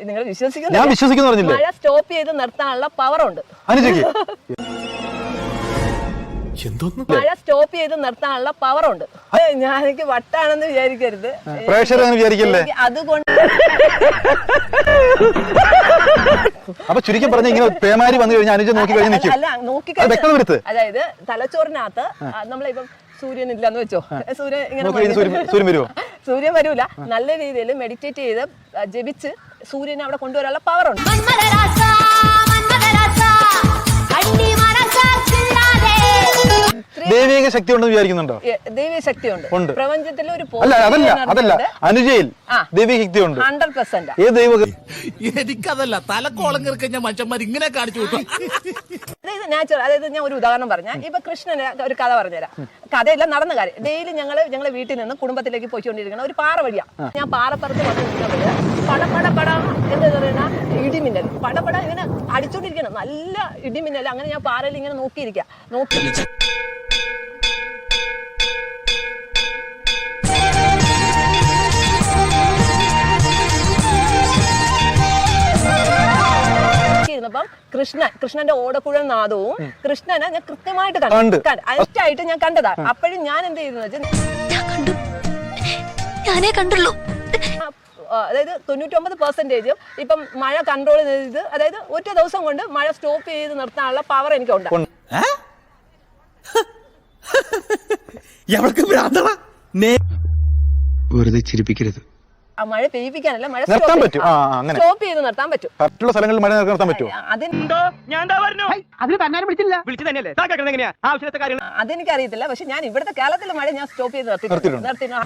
നിങ്ങൾ ഞാൻ വിശ്വസിക്കുന്നു പറഞ്ഞില്ലേ? മഴ സ്റ്റോപ്പ് ചെയ്ത് നിർത്താനുള്ള പവർ ഉണ്ട് മഴ സ്റ്റോപ്പ് ചെയ്ത് നിർത്താനുള്ള പവർ ഉണ്ട് ഞാൻ എനിക്ക് വട്ടാണെന്ന് വിചാരിക്കരുത്. വിചാരിക്കല്ലേ? അതുകൊണ്ട് അപ്പൊ ചുരുക്കി പറഞ്ഞ ഇങ്ങനെ പേമാരി വന്നു കഴിഞ്ഞാൽ അനുജ നോക്കി കഴിഞ്ഞ് നിൽക്കും. അല്ല നോക്കി. അതായത് തലച്ചോറിനകത്ത് നമ്മളിപ്പം സൂര്യൻ ഇല്ലെന്ന് വെച്ചോ. സൂര്യൻ ഇങ്ങനെ സൂര്യൻ വരുമോ സൂര്യൻ വരൂല. നല്ല രീതിയിൽ മെഡിറ്റേറ്റ് ചെയ്ത് ജപിച്ച് സൂര്യനെ അവിടെ കൊണ്ടുവരാനുള്ള പവർ ഉണ്ട്. ദൈവിക ശക്തി ഉണ്ടെന്ന് വിചാരിക്കുന്നുണ്ടോ ദൈവിക ശക്തി ശക്തിയുണ്ട്. ഉണ്ട്. പ്രപഞ്ചത്തിൽ ഒരു അല്ല അതല്ല അതല്ല. അനുജയിൽ. ദൈവിക ശക്തി ഉണ്ട് ഹൺഡ്രഡ് പെർസെന്റ് ഏത് ദൈവ എനിക്കതല്ല തലക്കോളം കിറക്കഞ്ഞ മനുഷ്യന്മാർ ഇങ്ങനെ കാണിച്ചു അതായത് നാച്ചുറൽ അതായത് ഞാൻ ഒരു ഉദാഹരണം പറഞ്ഞാൽ ഇപ്പൊ കൃഷ്ണന് ഒരു കഥ പറഞ്ഞുതരാം. കഥയല്ല നടന്ന കാര്യം. ഡെയിലി ഞങ്ങൾ ഞങ്ങളെ വീട്ടിൽ നിന്ന് കുടുംബത്തിലേക്ക് പോയിക്കൊണ്ടിരിക്കുന്ന ഒരു പാറ വഴിയാ. ഞാൻ പാറപ്പുറത്ത് വന്ന് നിൽക്കുമ്പോൾ പട പട എന്താ പറയുന്ന ഇടിമിന്നൽ. പട പട ഇങ്ങനെ അടിച്ചോണ്ടിരിക്കണം നല്ല ഇടിമിന്നൽ. അങ്ങനെ ഞാൻ പാറയിൽ ഇങ്ങനെ നോക്കിയിരിക്കുക നോക്കി കൃഷ്ണൻ കൃഷ്ണന്റെ ഓടക്കുഴൽ നാദവും കൃഷ്ണനെ ഞാൻ കൃത്യമായിട്ട് കണ്ട്. അറ്റായിട്ട് ഞാൻ കണ്ടതാ. അപ്പോഴും ഞാൻ എന്ത് ചെയ്തെന്ന് വെച്ചാൽ ഞാൻ കണ്ടു. ഞാനേ കണ്ടുള്ളൂ. അതായത് തൊണ്ണൂറ്റൊമ്പത് പെർസെന്റേജും ഇപ്പം മഴ കൺട്രോൾ ചെയ്ത് അതായത് ഒറ്റ ദിവസം കൊണ്ട് മഴ സ്റ്റോപ്പ് ചെയ്ത് നിർത്താനുള്ള പവർ എനിക്ക് ഉണ്ട്. എവൾക്ക് ഭ്രാന്തള വെറുതെ ചിരിപ്പിക്കരുത്. മഴ പെയ്യിപ്പിക്കാനല്ല മഴ നിർത്താൻ പറ്റും. ആ, അങ്ങനെ. സ്റ്റോപ്പ് ചെയ്ത് നിർത്താൻ പറ്റും. മറ്റുള്ള സ്ഥലങ്ങളിൽ മഴ നിർത്താൻ പറ്റുമോ അതിന് ഞാൻ പറഞ്ഞു അതിന് തന്നാലും വിളിച്ചില്ല. വിളിച്ചു തന്നെയല്ലേ? എങ്ങനെയാ? ആവശ്യത്തെ കാര്യങ്ങൾ അതെനിക്കറിയത്തില്ല പക്ഷെ ഞാൻ ഇവിടുത്തെ കേരളത്തിലെ മഴ ഞാൻ സ്റ്റോപ്പ് ചെയ്ത് നിർത്തി നിർത്തിയിട്ടുണ്ട്. നിർത്തി